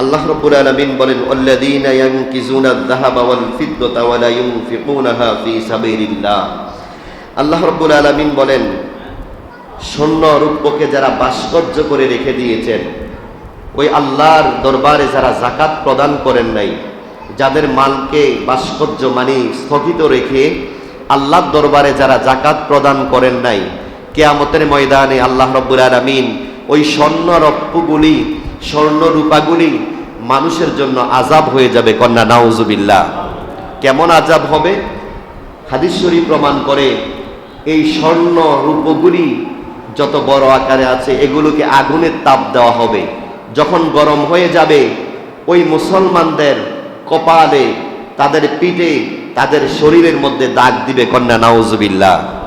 আল্লাহ রব্বুল আলামিন বলেন, আল্লাযীনা ইয়ানকিজুনা আয-যাহাবা ওয়াল ফিদ্দাতা ওয়া লা ইউনফিকুনাহা ফী সাবিলিল্লাহ। আল্লাহ রব্বুল আলামিন বলেন, স্বর্ণ রূপকে যারা ভাস্কর্য করে রেখে দিয়েছেন, ওই আল্লাহর দরবারে যারা জাকাত প্রদান করেন নাই, যাদের মালকে ভাস্কর্য মানে স্থগিত রেখে আল্লাহর দরবারে যারা জাকাত প্রদান করেন নাই, কেয়ামতের ময়দানে আল্লাহ রব্বুল আলামিন ওই স্বর্ণ রপ্পুগুলি স্বর্ণ রূপাগুলি মানুষের জন্য আজাব হয়ে যাবে, কন্যা নাউজুবিল্লা কেমন আজাব হবে? হাদিস শরীফ প্রমাণ করে এই স্বর্ণ রূপগুলি যত বড় আকারে আছে, এগুলোকে আগুনের তাপ দেওয়া হবে। যখন গরম হয়ে যাবে, ওই মুসলমানদের কপালে, তাদের পিঠে, তাদের শরীরের মধ্যে দাগ দিবে, কন্যা, নাউজুবিল্লাহ।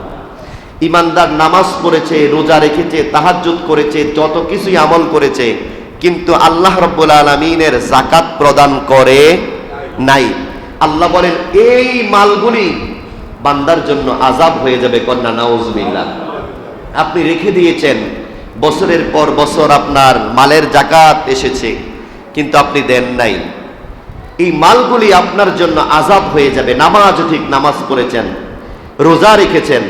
ইমানদার নামাজ পড়েছে, রোজা রেখেছে, তাহাজ্জুদ করেছে, যত কিছুই আমল করেছে, কিন্তু আল্লাহ রব্বুল আলমিনের জাকাত প্রদান করে নাই। আল্লাহ বলেন, এই মালগুলি বান্দার জন্য আজাব হয়ে যাবে কন্যা, নাউজবিল্লাহ। আপনি রেখে দিয়েছেন, বছরের পর বছর আপনার মালের জাকাত এসেছে, কিন্তু আপনি দেন নাই। এই মালগুলি আপনার জন্য আজাব হয়ে যাবে। নামাজ ঠিক নামাজ পড়েছেন, রোজা রেখেছেন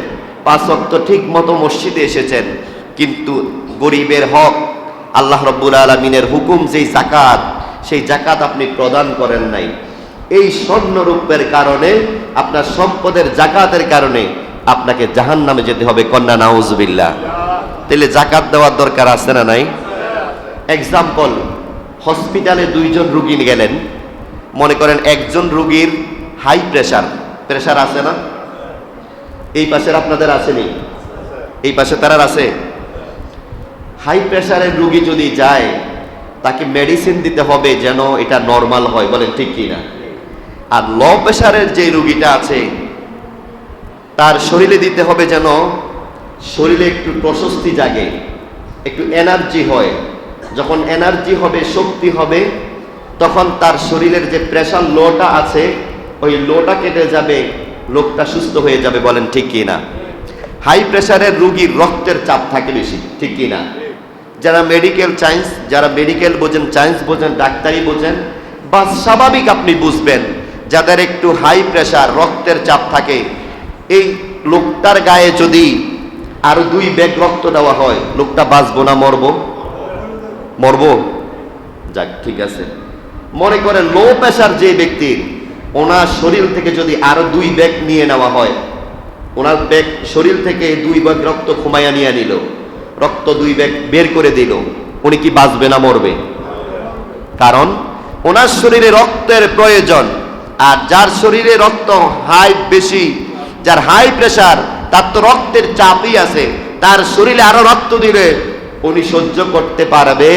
পাঁচ ওয়াক্ত ঠিক মতো মসজিদে এসেছেন। কিন্তু গরিবের হক, আল্লাহ রব্বুল আলমিনের হুকুম যেই জাকাত সেই জাকাত আপনি প্রদান করেন নাই। এই স্বর্ণরূপের কারণে, আপনার সম্পদের জাকাতের কারণে আপনাকে জাহান নামে যেতে হবে। কন্যা নাউজবিল্লা তাহলে জাকাত দেওয়ার দরকার আছে না নাই? এক্সাম্পল হসপিটালে দুইজন রুগী গেলেন। মনে করেন একজন রুগীর হাই প্রেশার প্রেশার আছে না? এই পাশের আপনাদের আসেনি? এই পাশে তারা আছে? হাই প্রেশারের রুগী যদি যায়, তাকে মেডিসিন দিতে হবে যেন এটা নর্মাল হয়, বলেন ঠিক কি না? আর লো প্রেশারের যে রুগীটা আছে, তার শরীরে দিতে হবে যেন শরীরে একটু প্রশস্তি জাগে, একটু এনার্জি হয়। যখন এনার্জি হবে, শক্তি হবে, তখন তার শরীরের যে প্রেশার লোটা আছে, ওই লোটা কেটে যাবে লোকটা সুস্থ হয়ে যাবে বলেন ঠিক কি না? হাই প্রেশারের রুগীর রক্তের চাপ থাকে বেশি, ঠিক কি না? যারা মেডিকেল সায়েন্স যারা মেডিকেল বোঝেন সায়েন্স বোঝেন, ডাক্তারি বোঝেন বা স্বাভাবিক আপনি বুঝবেন, যাদের একটু হাই প্রেশার রক্তের চাপ থাকে, এই লোকটার গায়ে যদি আরও দুই ব্যাগ রক্ত দেওয়া হয়, লোকটা বাঁচবো না, মরবো? মরবো? যাক, ঠিক আছে। মনে করেন লো প্রেশার যে ব্যক্তির ওনার শরীর থেকে যদি আরও দুই ব্যাগ নিয়ে নেওয়া হয়, ওনার ব্যাগ শরীর থেকে দুই ব্যাগ রক্ত খুমাইয়া নিয়ে নিল, রক্ত দুই ব্যাগ বের করে দিল, উনি কি বাঁচবে না মরবে? কারণ ওনার শরীরে রক্তের প্রয়োজন, আর যার শরীরে রক্ত হাই বেশি, যার হাই প্রেশার, তার তো রক্তের চাপই আছে, তার শরীরে আরও রক্ত দিলে উনি সহ্য করতে পারবে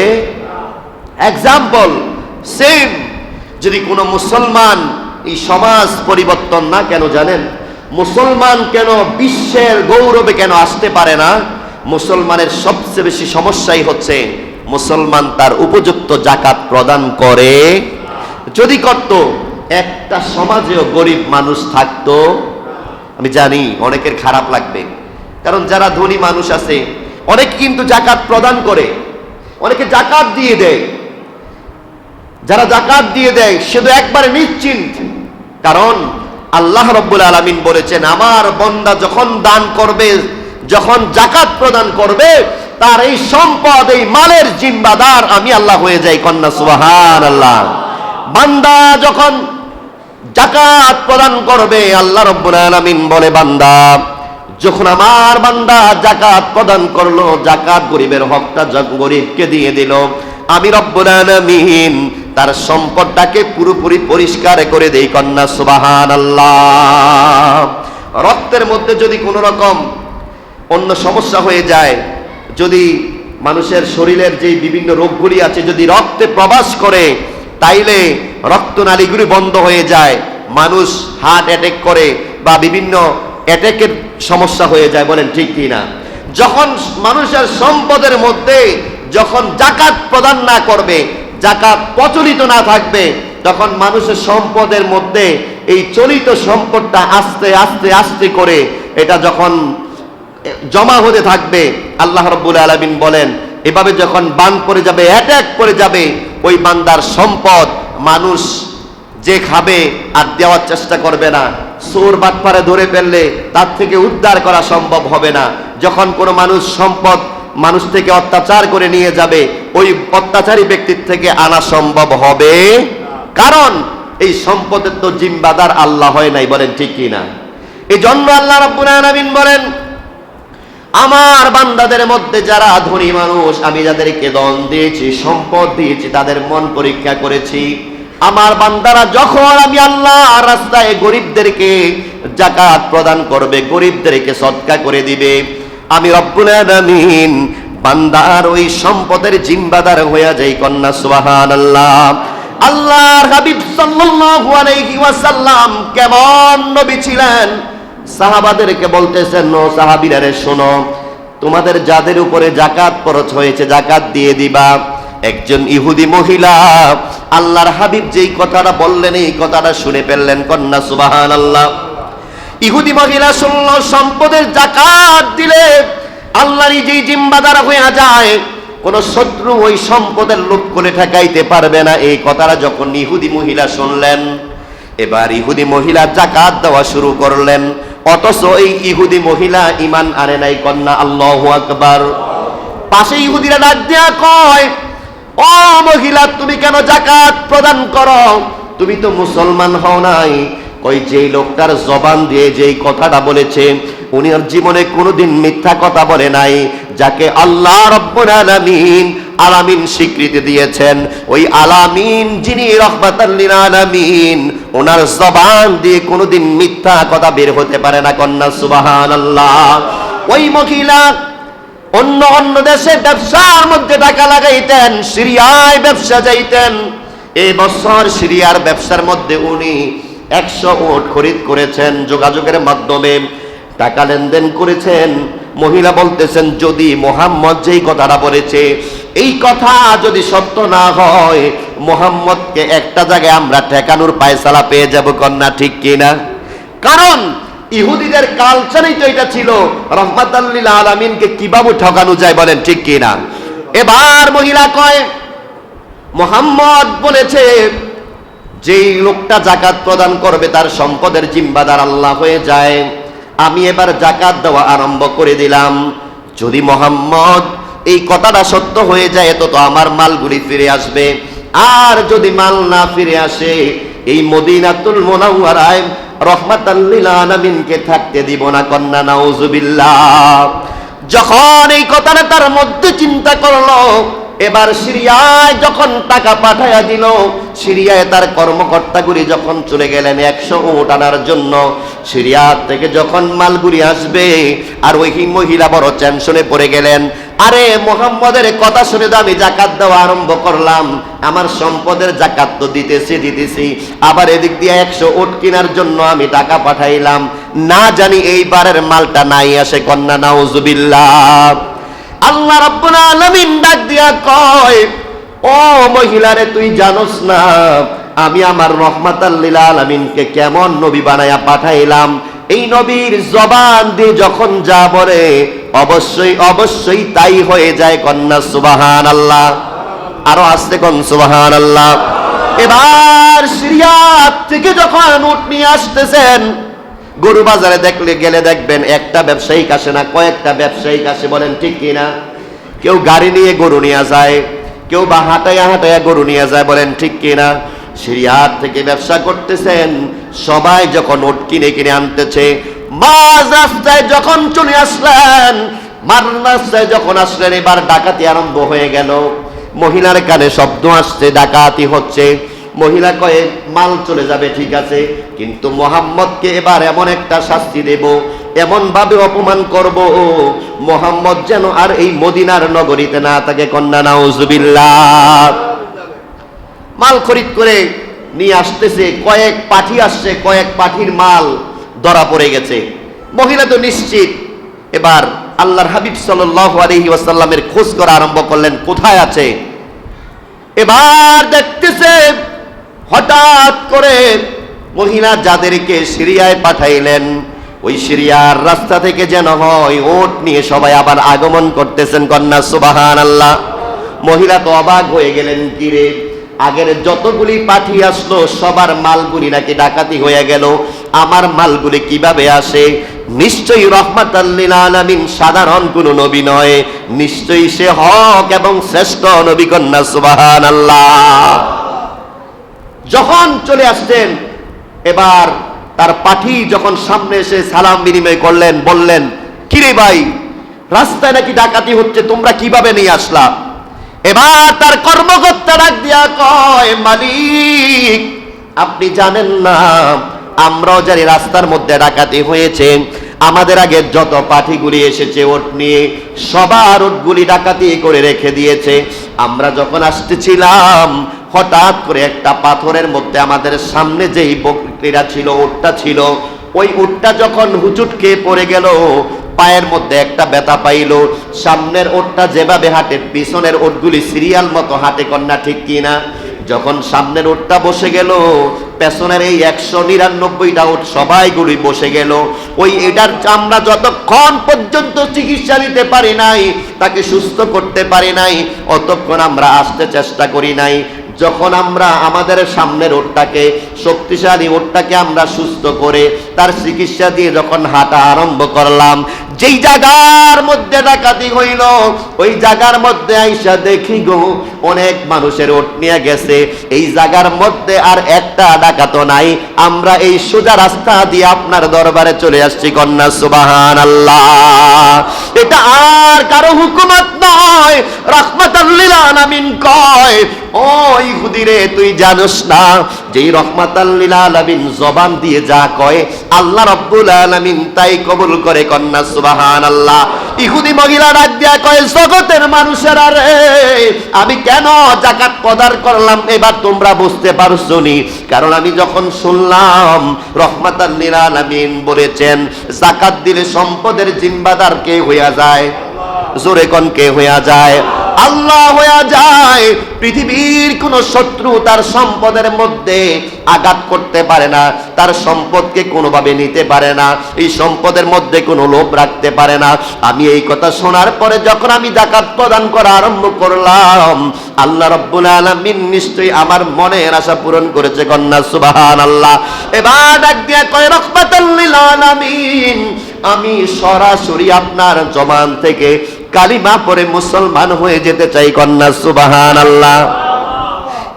এক্সাম্পল সেম যদি কোনো মুসলমান এই সমাজ পরিবর্তন না কেন জানেন? মুসলমান কেন বিশ্বের গৌরবে কেন আসতে পারে না? মুসলমানের সবচেয়ে বেশি সমস্যাই হচ্ছে মুসলমান তার উপযুক্ত জাকাত প্রদান করে। যদি করত, একটা সমাজেও গরিব মানুষ থাকতো। আমি জানি অনেকের খারাপ লাগবে। কারণ যারা ধনী মানুষ আছে, অনেকে কিন্তু জাকাত প্রদান করে, অনেকে জাকাত দিয়ে দেয়। যারা জাকাত দিয়ে দেয়, সে তো একবারে নিশ্চিন্ত। কারণ আল্লাহ রব্বুল আলমিন বলেছেন, আমার বন্দা যখন দান করবে, যখন জাকাত প্রদান করবে, তার এই সম্পদ, এই মালের জিম্বাদার আমি আল্লাহ হয়ে যাই, কন্যা সুবাহান আল্লাহ বান্দা যখন জাকাত প্রদান করবে, আল্লাহ রব্বুল আলামিন বলে, বান্দা, যখন আমার বান্দা জাকাত প্রদান করল জাকাত গরিবের হকটা গরিবকে দিয়ে দিল, আমি রব্বুল আলামিন তার সম্পদটাকে পুরোপুরি পরিষ্কার করে দেই কন্যা সুবাহান আল্লাহ রক্তের মধ্যে যদি কোনো রকম অন্য সমস্যা হয়ে যায়, যদি মানুষের শরীরের যে বিভিন্ন রোগগুলি আছে, যদি রক্তে প্রবাস করে, তাইলে রক্তনালীগুলি বন্ধ হয়ে যায়, মানুষ হার্ট অ্যাটেক করে বা বিভিন্ন অ্যাটেকের সমস্যা হয়ে যায়, বলেন ঠিক কি না যখন মানুষের সম্পদের মধ্যে যখন জাকাত প্রদান না করবে জাকাত প্রচলিত না থাকবে, তখন মানুষের সম্পদের মধ্যে এই চলিত সম্পদটা আস্তে আস্তে আস্তে করে এটা যখন জমা হতে থাকবে, আল্লাহ রব্বুল আলমিন বলেন, এভাবে যখন বান পড়ে যাবে অ্যাটাক করে যাবে, ওই বান্দার সম্পদ মানুষ যে খাবে আর দেওয়ার চেষ্টা করবে না। সোর বাটপারে ধরে ফেললে তার থেকে উদ্ধার করা সম্ভব হবে না। যখন কোনো মানুষ সম্পদ মানুষ থেকে অত্যাচার করে নিয়ে যাবে, ওই অত্যাচারী ব্যক্তির থেকে আনা সম্ভব হবে। কারণ এই সম্পদের তো জিম্বাদার আল্লাহ হয় নাই, বলেন ঠিক কি না? এই জন্য আল্লাহ রাব্বুল আলামিন বলেন, আমার বান্দাদের মধ্যে যারা ধনী মানুষ, আমি যাদেরকে দন দিয়েছি, সম্পদ দিয়েছি, তাদের মন পরীক্ষা করেছি। আমার বান্দারা যখন আমি আল্লাহ রাস্তায় গরিবদেরকে জাকাত প্রদান করবে, গরিবদেরকে সৎকা করে দিবে আমি রব্বুল আলামিন বান্দার ওই সম্পদের জিম্বাদার হয়ে যাই কন্যা, সুবহানাল্লাহ। আল্লাহর হাবিব সাল্লাল্লাহু আলাইহি ওয়াসাল্লাম কেমন নবী ছিলেন? সাহাবাদেরকে বলতেছেন নো সাহাবিরা রে শোনো, তোমাদের যাদের উপরে জাকাত খরচ হয়েছে জাকাত দিয়ে দিবা। একজন ইহুদি মহিলা, আল্লাহর হাবিব যেই কথাটা বললেন, এই কথাটা শুনে ফেললেন কন্যা সুবাহান আল্লাহ ইহুদি মহিলা শুনল সম্পদের জাকাত দিলে আল্লাহ নিজেই জিম্বাদার হয়ে যায়, কোন শত্রু ওই সম্পদের লোভ করে ঠেকাইতে পারবে না। এই কথাটা যখন ইহুদি মহিলা শুনলেন, এবার ইহুদি মহিলা জাকাত দেওয়া শুরু করলেন। অথচ এই ইহুদি মহিলা ইমান আনে নাই কন্যা, আল্লাহ আকবার। পাশে ইহুদিরা ডাক দেয়া কয়, ও মহিলা, তুমি কেন জাকাত প্রদান করো? তুমি তো মুসলমান হও নাই। কই যেই লোকটার জবান দিয়ে যেই কথাটা বলেছে, উনি আর জীবনে কোনোদিন মিথ্যা কথা বলে নাই, যাকে আল্লাহ রব্বুল আলামিন আলামিন স্বীকৃতি দিয়েছেন। ওই আলামিন যিনি রহমাতাল্লিল আলামিন, ওনার জবান দিয়ে কোনোদিন মিথ্যা কথা বের হতে পারে না, কন্যা সুবহানাল্লাহ। ওই মহিলা অন্য অন্য দেশে ব্যবসার মধ্যে টাকা লাগাইতেন, সিরিয়ায় ব্যবসা যাইতেন। এই বছর সিরিয়ার ব্যবসার মধ্যে উনি একশো ওট খরিদ করেছেন, যোগাযোগের মাধ্যমে টাকা লেনদেন করেছেন। মহিলা বলতেছেন, যদি মোহাম্মদ যেই কথাটা বলেছে, এই কথা যদি সত্য না হয়, মোহাম্মদকে একটা জায়গায় আমরা ঠেকানোর পায়সালা পেয়ে যাব কন্যা, ঠিক কিনা? কারণ ইহুদিদের কালচারেই তো এটা ছিল রহমাতাল্লিল আলামিনকে কীভাবে ঠকানো যায় বলেন, ঠিক কিনা? এবার মহিলা কয়, মোহাম্মদ বলেছে যেই লোকটা জাকাত প্রদান করবে তার সম্পদের জিম্বাদার আল্লাহ হয়ে যায়। আমি এবার জাকাত দেওয়া আরম্ভ করে দিলাম। যদি মোহাম্মদ এই কথাটা সত্য হয়ে যায় তো তো আমার মালগুলি ফিরে আসবে। আর যদি মাল না ফিরে আসে, এই মদিনাতুল মোনাওয়ারায় রহমাতাল্লিল আলামিনকে থাকতে দিব না, কন্যা, নাউজুবিল্লাহ। যখন এই কথাটা তার মধ্যে চিন্তা করল এবার সিরিয়ায় যখন টাকা পাঠাইয়া দিল, সিরিয়ায় তার কর্মকর্তাগুলি যখন চলে গেলেন একশো উট আনার জন্য, সিরিয়া থেকে যখন মালগুড়ি আসবে, আর ওই মহিলা বড় টেনশনে পড়ে গেলেন, আরে মোহাম্মদের কথা শুনে তো আমি জাকাত দেওয়া আরম্ভ করলাম, আমার সম্পদের জাকাত তো দিতেছি দিতেছি, আবার এদিক দিয়ে একশো ওট কেনার জন্য আমি টাকা পাঠাইলাম, না জানি এইবারের মালটা নাই আসে কন্যা, নাউজুবিল্লাহ। আল্লাহ রাব্বুল আলামিন ডাক দিয়া কয়, ও মহিলারে, তুই জানোস না, আমি আমার রহমাতাল লিল আলামিনকে কেমন নবী বানায়া পাঠাইলাম। এই নবীর জবান দিয়ে যখন যা বলে, অবশ্যই অবশ্যই তাই হয়ে যায় কন্যা সুবাহান আল্লাহ আরও আসতে কন সুবাহান আল্লাহ এবার সিরিয়া থেকে যখন উট নিয়ে আসতেছেন গরু বাজারে দেখলে গেলে দেখবেন একটা ব্যবসায়িক আসে না, কয়েকটা ব্যবসায়িক আসে, বলেন ঠিক কিনা? কেউ গাড়ি নিয়ে গরু নিয়ে যায়, কেউ বা হাঁটাইয়া হাঁটাইয়া গরু নিয়ে যায় বলেন, ঠিক কিনা? সিরিয়ার থেকে ব্যবসা করতেছেন, সবাই যখন ওট কিনে কিনে আনতেছে, মাঝ রাস্তায় যখন চলে আসলেন, মার রাস্তায় যখন আসলেন, এবার ডাকাতি আরম্ভ হয়ে গেল। মহিলার কানে শব্দ আসছে, ডাকাতি হচ্ছে। মহিলা কয়ে, মাল চলে যাবে, ঠিক আছে, কিন্তু মোহাম্মদকে এবার এমন একটা শাস্তি দেব এমন ভাবে অপমান করব, মোহাম্মদ যেন আর এই মদিনার নগরীতে না থাকে, কন্যা, নাউজুবিল্লাহ। মাল খরিদ করে নিয়ে আসতেছে, কয়েক পাঠি আসছে, কয়েক পাঠির মাল ধরা পড়ে গেছে। মহিলা তো নিশ্চিত। এবার আল্লাহর হাবিব ওয়াসাল্লামের খোঁজ করা আরম্ভ করলেন, কোথায় আছে? এবার দেখতেছে, হঠাৎ করে মহিলা যাদেরকে সিরিয়ায় পাঠাইলেন ওই সিরিয়ার রাস্তা থেকে যেন হয় ওট নিয়ে সবাই আবার আগমন করতেছেন, কন্যা সুবাহান আল্লাহ মহিলা তো অবাক হয়ে গেলেন কিরে আগের যতগুলি পাঠি আসলো, সবার মালগুলি নাকি ডাকাতি হয়ে গেল। আমার মালগুলি কীভাবে আসে? নিশ্চয়ই রহমাত আলামিন সাধারণ কোন নবী নয়। নিশ্চয়ই সে হক এবং শ্রেষ্ঠ নবী, কন্যা সুবাহান আল্লাহ যখন চলে আসছেন, এবার তার পাঠি যখন সামনে এসে সালাম বিনিময় করলেন, বললেন, কিরে ভাই, রাস্তায় নাকি ডাকাতি হচ্ছে, তোমরা কীভাবে নিয়ে আসলা? এবার তার কর্মকর্তা ডাক দিয়া কয়, মালিক, আপনি জানেন না, আমরাও জানি রাস্তার মধ্যে ডাকাতি হয়েছে। আমাদের আগে যত পাঠিগুলি এসেছে, ওট নিয়ে সবার ওটগুলি ডাকাতি করে রেখে দিয়েছে। আমরা যখন আসতেছিলাম হঠাৎ করে একটা পাথরের মধ্যে আমাদের সামনে যেই বকরিটা ছিল ওটটা ছিল, ওই উটটা যখন হুচুট খেয়ে পড়ে গেল, পায়ের মধ্যে একটা ব্যথা পাইল। সামনের ওটটা যেভাবে হাঁটে, পিছনের ওটগুলি সিরিয়াল মতো হাঁটে কন্যা, ঠিক কিনা যখন সামনের ওটটা বসে গেল, পেছনের এই একশো নিরানব্বইটা ওট সবাইগুলি বসে গেল। ওই এটার চামড়া যতক্ষণ পর্যন্ত চিকিৎসা দিতে পারি নাই, তাকে সুস্থ করতে পারি নাই, অতক্ষণ আমরা আসতে চেষ্টা করি নাই। যখন আমরা আমাদের সামনের ওটটাকে শক্তিশালী ওটটাকে আমরা সুস্থ করে তার চিকিৎসা দিয়ে যখন হাঁটা আরম্ভ করলাম, যেই জায়গার মধ্যে ডাকাতি হইল, ওই জায়গার মধ্যে আইসা দেখি গো, অনেক মানুষের ওট নিয়ে গেছে। এই জায়গার মধ্যে আর একটা ডাকাত নাই। আমরা এই সোজা রাস্তা দিয়ে আপনার দরবারে চলে আসছি কন্যা সুবাহান আল্লাহ এটা আর কারও হুকুমত আলামিন কয়, ও তুই না জবান দিয়ে যা কয়, আল্লাহ রব্বুল তাই কবুল করে কন্যা ইহুদি মহিলা কয়, জগতের মানুষেরা রে, আমি কেন জাকাত প্রদান করলাম, এবার তোমরা বুঝতে পারছ নি? কারণ আমি যখন শুনলাম রহমাতাল্লিল আলামিন বলেছেন, জাকাত দিলে সম্পদের জিম্বাদার কে হইয়া যায়? জোরে কন কে হইয়া যায়? আল্লাহ হইয়া যায়। পৃথিবীর কোন শত্রু তার সম্পদের মধ্যে আঘাত করতে পারে না, তার সম্পদকে কোনোভাবে নিতে পারে না, এই সম্পদের মধ্যে কোনো লোভ রাখতে পারে না। আমি এই কথা শোনার পরে যখন আমি জাকাত প্রদান করা আরম্ভ করলাম, আল্লাহ রব্বুল আলামিন নিশ্চয়ই আমার মনের আশা পূরণ করেছে কন্যা সুবাহান আল্লাহ এবার ডাক দিয়া কয় রহমাতাল্লিল আলামিন, আমি সরাসরি আপনার জমান থেকে কালিমা পরে মুসলমান হয়ে যেতে চাই, কন্যা সুবাহান আল্লাহ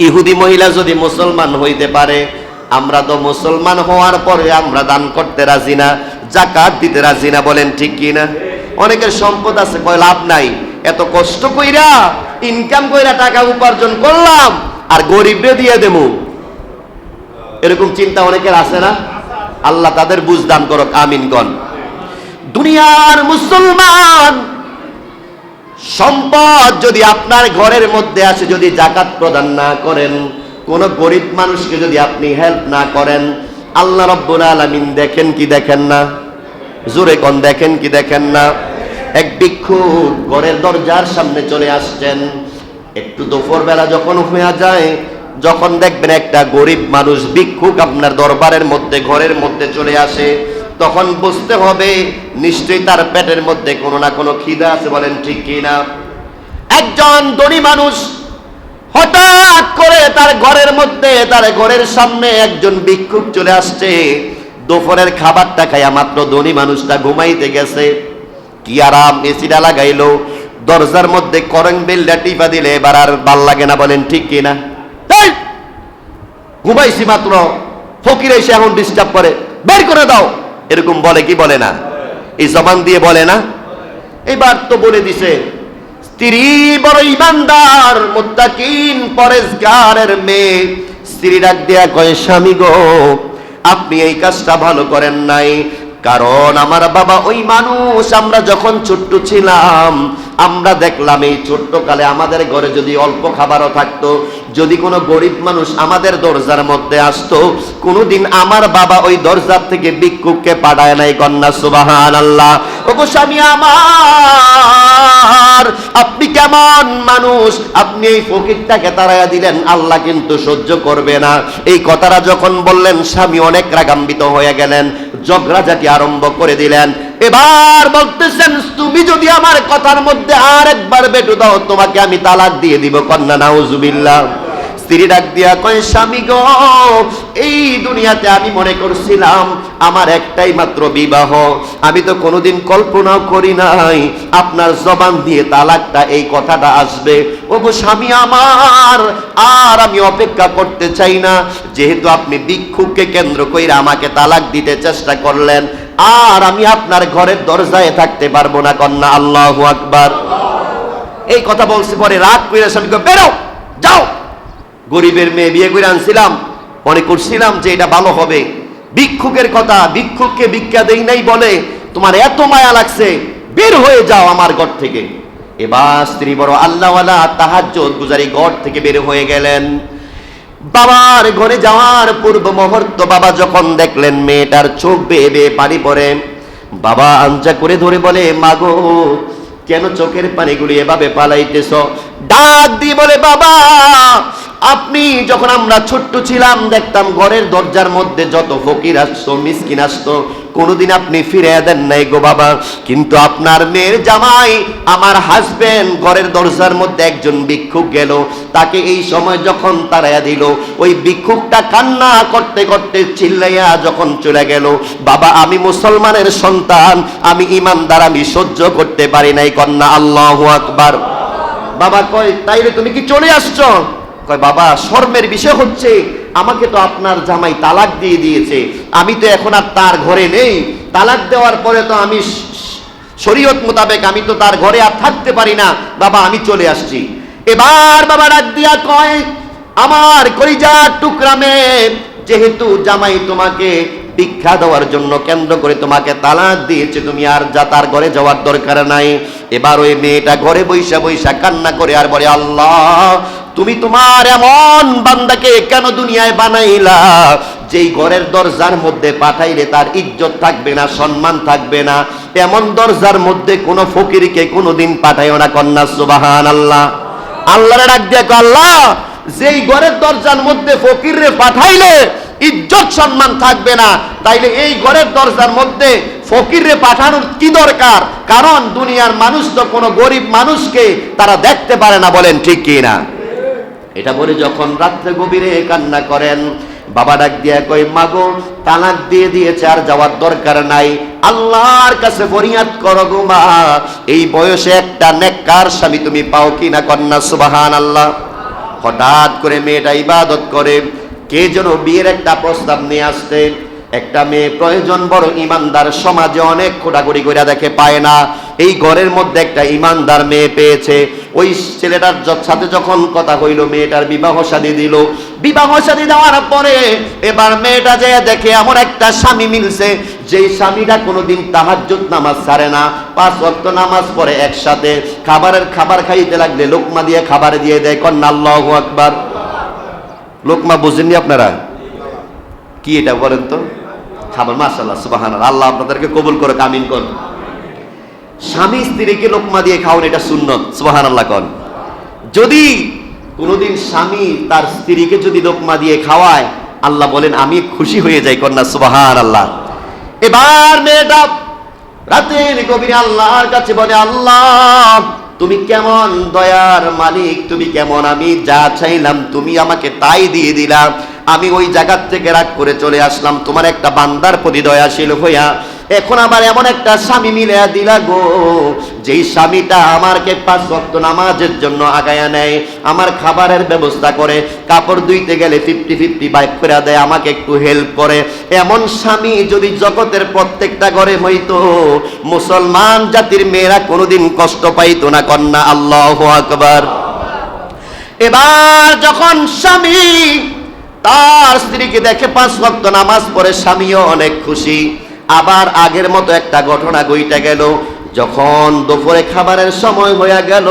ইহুদি মহিলা যদি মুসলমান হইতে পারে, আমরা তো মুসলমান হওয়ার পরে আমরা দান করতে রাজি না, জাকাত দিতে রাজি না, বলেন ঠিক কি না? অনেকের সম্পদ আছে, কয় লাভ নাই। এত কষ্ট কইরা ইনকাম কইরা টাকা উপার্জন করলাম, আর গরিবরে দিয়ে দেবো। এরকম চিন্তা অনেকের আছে না? আল্লাহ তাদের বুঝদান করো আমিনগণ। দুনিয়ার মুসলমান সম্পদ যদি আপনার ঘরের মধ্যে আছে যদি জাকাত প্রদান না করেন, কোন গরিব মানুষকে যদি আপনি হেল্প না করেন, আল্লাহ রব্বুল আলামিন দেখেন কি দেখেন না? জোরে কোন, দেখেন কি দেখেন না? এক ভিক্ষু ঘরের দরজার সামনে চলে আসছেন। একটু দুপুর বেলা যখন হয়ে যায়, যখন দেখবেন একটা গরিব মানুষ ভিক্ষুক আপনার দরবারের মধ্যে, ঘরের মধ্যে চলে আসে। তখন বুঝতে হবে, নিশ্চয়ই তার পেটের মধ্যে কোনো না কোনো খিদা আছে বলেন ঠিক কি না একজন ধনী মানুষ হঠাৎ করে তার ঘরের মধ্যে, তার ঘরের সামনে একজন ভিক্ষুক চলে আসছে। দুপুরের খাবারটা খাইয়া মাত্র ধনী মানুষটা ঘুমাইতে গেছে। কি আরাম, এসিটা লাগাইলো। দরজার মধ্যে করং বেলটা টিপা দিলে এবার আর ভালো লাগে না বলেন ঠিক কি না এই! ঘুমাইছি মাত্র। ফকির এসে এখন ডিস্টার্ব করে। বের করে দাও। এরকম বলে কি বলে না? এই জবান দিয়ে বলে না? এবার তো বলে দিছে, স্ত্রী বড় ইমানদার, মুত্তাকিন, পরেশগারের মেয়ে। স্ত্রী ডাক দেয়া কয়, স্বামী গো, আপনি এই কাজটা ভালো করেন নাই। কারণ আমার বাবা ওই মানুষ, আমরা যখন ছোট্ট ছিলাম, আমরা দেখলাম এই ছোট্ট কালে আমাদের ঘরে যদি অল্প খাবারও থাকতো যদি কোনো গরিব মানুষ আমাদের দরজার মধ্যে আসতো, কোনোদিন আমার বাবা ওই দরজার থেকে ভিক্ষুককে পাঠায় নাই, কন্যা সুবাহান আল্লাহ ওগো স্বামী আমার, আপনি কেমন মানুষ? আপনি এই ফকিরটাকে তাড়াইয়া দিলেন, আল্লাহ কিন্তু সহ্য করবে না। এই কথাটা যখন বললেন, স্বামী অনেক রাগাম্বিত হয়ে গেলেন, ঝগড়াঝাটি আরম্ভ করে দিলেন। এবার বলতেছেন, তুমি যদি আমার কথার মধ্যে আর একবার বেটু দাও, তোমাকে আমি তালাক দিয়ে দিব, কন্যা, নাউজুবিল্লাহ। স্ত্রী ডাক দিয়া কয়, স্বামী গো, এই দুনিয়াতে আমি মনে করছিলাম আমার একটাই মাত্র বিবাহ। আমি তো কোনোদিন কল্পনাও করি নাই, আপনার জবান দিয়ে তালাকটা, এই কথাটা আসবে। ও গো স্বামী আমার, আর আমি অপেক্ষা করতে চাই না। যেহেতু আপনি ভিক্ষুককে কেন্দ্র কইরা আমাকে তালাক দিতে চেষ্টা করলেন, আর আমি আপনার ঘরের দরজায় থাকতে পারব না, কন্যা, আল্লাহ আকবার। এই কথা বলছি পরে রাগ কইরা স্বামীকে বেরো, যাও। গরিবের মেয়ে বিয়ে করে আনছিলাম, মনে করছিলাম যে এটা ভালো হবে। ভিক্ষুকের কথা, ভিক্ষুককে ভিক্ষা দেই নাই বলে তোমার এত মায়া লাগছে, বের হয়ে যাও আমার ঘর থেকে। এবার স্ত্রী বড় আল্লাহওয়ালা তাহাজ্জুদ গুজারি ঘর থেকে বের হয়ে গেলেন। বাবার ঘরে যাওয়ার পূর্ব মুহূর্ত বাবা যখন দেখলেন মেয়েটার চোখ বেয়ে বেয়ে পানি পড়ে, বাবা আঞ্জা করে ধরে বলে, মাগো, কেন চোখের পানিগুলি এভাবে পালাইতেছ? ডাক দিয়ে বলে, বাবা আপনি যখন আমরা ছোট্ট ছিলাম, দেখতাম ঘরের দরজার মধ্যে যত ফকির আসতো, মিসকিন আসতো, কোনোদিন আপনি ফিরে দেন নাই গো বাবা। কিন্তু আপনার মেয়ের জামাই, আমার হাজবেন্ড ঘরের দরজার মধ্যে একজন ভিক্ষুক গেল। তাকে এই সময় যখন তারাইয়া দিল, ওই ভিক্ষুকটা কান্না করতে করতে চিল্লাইয়া যখন চলে গেল, বাবা, আমি মুসলমানের সন্তান, আমি ইমানদার, আমি সহ্য করতে পারি নাই, কন্যা, আল্লাহ আকবার। বাবা কয়, তাইলে তুমি কি চলে আসছো? কয়, বাবা, শর্মের বিষয় হচ্ছে, আমাকে তো আপনার জামাই তালাক দিয়ে দিয়েছে। আমি তো এখন আর তার ঘরে নেই। তালাক দেওয়ার পরে তো আমি শরীয়ত মোতাবেক আমি তো তার ঘরে আর থাকতে পারি না। বাবা, আমি চলে আসছি। এবার বাবা ডাক দিয়া কয়, আমার কলিজার টুকরা মেয়ে, যেহেতু জামাই তোমাকে ভিক্ষা দেওয়ার জন্য কেন্দ্র করে তোমাকে তালাক দিয়েছে, তুমি আর যা তার ঘরে যাওয়ার দরকার নাই। এবার ওই মেয়েটা ঘরে বৈশা বৈশা কান্না করে আর বলে, আল্লাহ তুমি তোমার এমন বান্দাকে কেন দুনিয়ায় বানাইলা? যেই ঘরের দরজার মধ্যে পাঠাইলে তার ইজ্জত থাকবে না, সম্মান থাকবে না। এমন দরজার মধ্যে কোনো ফকিরকে কোনোদিন পাঠাইও না, কন্যা সুবাহান আল্লাহ আল্লাহরে ডাক দিয়ে আল্লাহ, যেই ঘরের দরজার মধ্যে ফকিররে পাঠাইলে ইজ্জত, সম্মান থাকবে না, তাইলে এই ঘরের দরজার মধ্যে ফকিররে পাঠানোর কি দরকার? কারণ দুনিয়ার মানুষ তো কোনো গরিব মানুষকে তারা দেখতে পারে না, বলেন ঠিক কি না এটা বলে যখন রাত্রে গভীরে কান্না করেন, বাবা ডাক দিয়া কই মাগো তালাক দিয়ে দিয়েছে আর যাওয়ার দরকার নাই। আল্লাহর কাছে ফরিয়াদ করো গো মা। এই বয়সে একটা নেককার স্বামী তুমি পাও কি না কন্যা সুবাহান আল্লাহ হঠাৎ করে মেয়েটা ইবাদত করে। কে যেন বিয়ের একটা প্রস্তাব নিয়ে আসতে একটা মেয়ে প্রয়োজন বড় ইমানদার, সমাজে অনেক খোটাখুটি করে দেখে পায় না। এই ঘরের মধ্যে একটা ইমানদার মেয়ে পেয়েছে। ওই ছেলেটার সাথে যখন কথা হইল, মেয়েটার বিবাহ শাদী দিল। বিবাহ শাদী দেওয়ার পরে এবার মেয়েটা যে দেখে এমন একটা স্বামী মিলছে, যেই স্বামীটা কোনোদিন তাহাজ্জুদ নামাজ ছাড়ে না। পাঁচ ওয়াক্ত নামাজ পড়ে একসাথে। খাবারের খাবার খাইতে লাগলে লোকমা দিয়ে খাবার দিয়ে দেয়। কন্যা, আল্লাহু লোকমা বুঝেননি আপনারা? কি এটা বলেন তো? খাবার মাসাল্লাহ সুবাহান আল্লাহ আপনাদেরকে কবুল করে কামিন কর স্বামী স্ত্রীকে লোকমা দিয়ে খাওয়ান এটা সুন্নত সুবাহান আল্লাহ কন। যদি কোনোদিন স্বামী তার স্ত্রীকে যদি লোকমা দিয়ে খাওয়ায়, আল্লাহ বলেন, আমি খুশি হয়ে যাই কন্যা সুবাহান আল্লাহ এবার মেয়েটা রাতের গভীরে আল্লাহর কাছে বলে, আল্লাহ, তুমি কেমন দয়ার মালিক, তুমি কেমন আমি যা চাইলাম, তুমি আমাকে তাই দিয়ে দিলাম আমি ওই জায়গার থেকে রাগ করে চলে আসলাম। তোমার একটা বান্দার প্রতি দয়াশীল হইয়া এখন আবার এমন একটা স্বামী মিলে দিলা গো, যেই স্বামীটা আমারকে পাঁচ ভক্ত নামাজের জন্য আগায়া নেয়, আমার খাবারের ব্যবস্থা করে, কাপড় ধুইতে গেলে ফিফটি ফিফটি বাইক করে দেয়, আমাকে একটু হেল্প করে। এমন স্বামী যদি জগতের প্রত্যেকটা ঘরে হইতো, মুসলমান জাতির মেয়েরা কোনোদিন কষ্ট পাইতো না, কন্যা আল্লাহ আকবার। এবার যখন স্বামী তার স্ত্রীকে দেখে পাঁচ ভক্ত নামাজ পড়ে স্বামীও অনেক খুশি। আবার আগের মতো একটা ঘটনা গইটা গেল। যখন দুপুরে খাবারের সময় হয়ে গেল,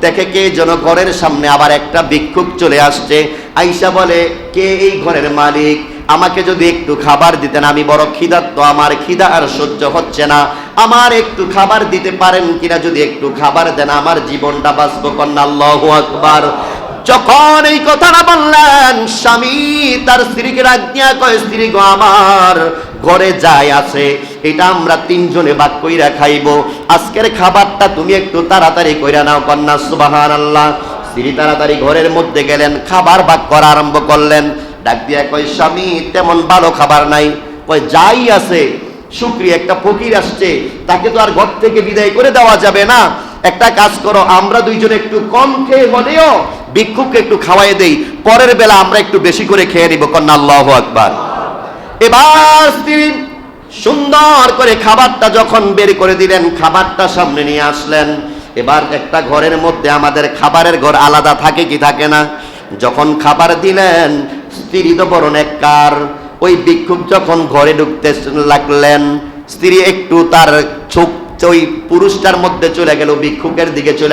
দেখে কে যেন ঘরের সামনে আবার একটা ভিক্ষুক চলে আসছে। আইসা বলে, কে এই ঘরের মালিক? আমাকে যদি একটু খাবার দিতেন, আমি বড় খিদার্ত আমার খিদা আর সহ্য হচ্ছে না। আমার একটু খাবার দিতে পারেন কিনা যদি একটু খাবার দেন, আমার জীবনটা বাঁচবো কন্যা, আল্লাহ আকবার। যখন এই কথাটা বললেন, স্বামী তার স্ত্রীকে রাজ্ঞা কয়, স্ত্রী গো, আমার ঘরে যাই আছে, এটা আমরা তিনজনে বাদ কইরা খাইবো। আজকের খাবারটা তুমি একটু তাড়াতাড়ি কইরা নাও, কন্যা সুবাহান আল্লাহ স্ত্রী তাড়াতাড়ি ঘরের মধ্যে গেলেন, খাবার ভাগ করা আরম্ভ করলেন। ডাক দিয়া কয়, স্বামী, তেমন ভালো খাবার নাই। কয়, যাই আছে, শুক্রি, একটা ফকির আসছে, তাকে তো আর ঘর থেকে বিদায় করে দেওয়া যাবে না। একটা কাজ করো, আমরা দুইজন একটু কম খেয়ে হলেও ভিক্ষুককে একটু খাওয়াই দেই, পরের বেলা আমরা একটু বেশি করে খেয়ে নিব, কন্যা আল্লাহ আকবার। এবার স্ত্রী সুন্দর করে খাবারটা যখন বের করে দিলেন, খাবারটা সামনে নিয়ে আসলেন। এবার একটা ঘরের মধ্যে আমাদের খাবারের ঘর আলাদা থাকে কি থাকে না? যখন খাবার দিলেন, স্ত্রী তো বড় নেককার। ওই ভিক্ষুক যখন ঘরে ঢুকতে লাগলেন, স্ত্রী একটু তার চোখ ওই পুরুষটার মধ্যে চলে গেল, ভিক্ষুকের দিকে চলে